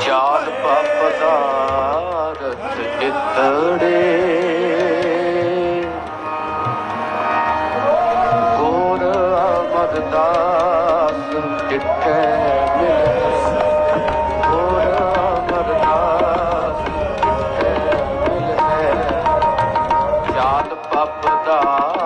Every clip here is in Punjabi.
ਚਾਲ ਪਪਦਾਰਤ ਇਤੜੇ ਗੋਰ ਅਮਰਦਾਸ ਟਿੱਠੇ ਮਿਲੇ? ਗੋਰ ਅਮਰਦਾਸ ਟਿੱਠੇ ਮਿਲੇ? ਚਾਲ ਪਪਦਾਰਤ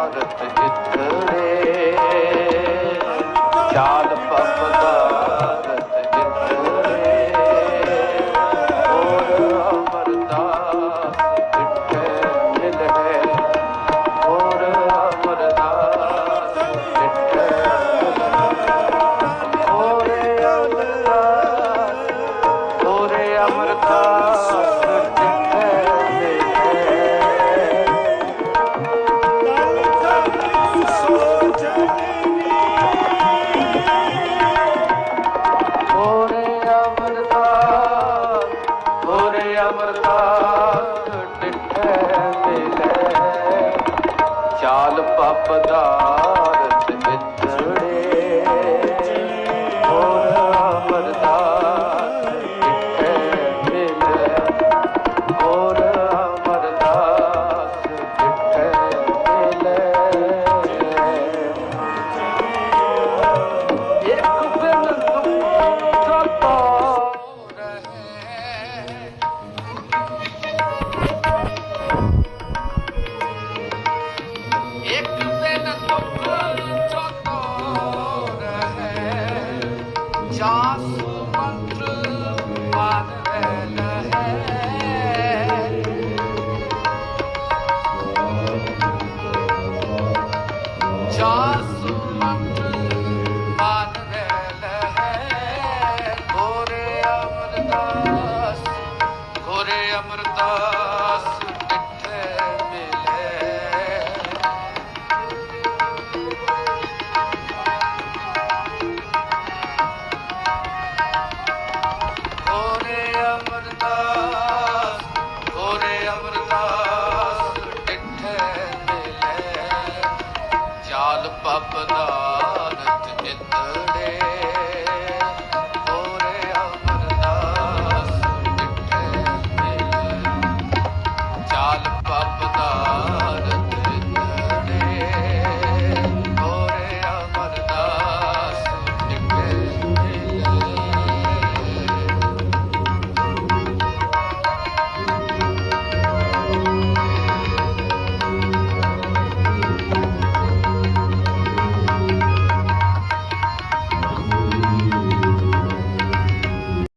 ਅਮਰਦਾਸ ਟਿੱਠੇ ਮਿਲੇ। ਚਾਲ ਪਪਦਾ Jaws. ਆਪ ਦਾਨਤ ਨਿਤ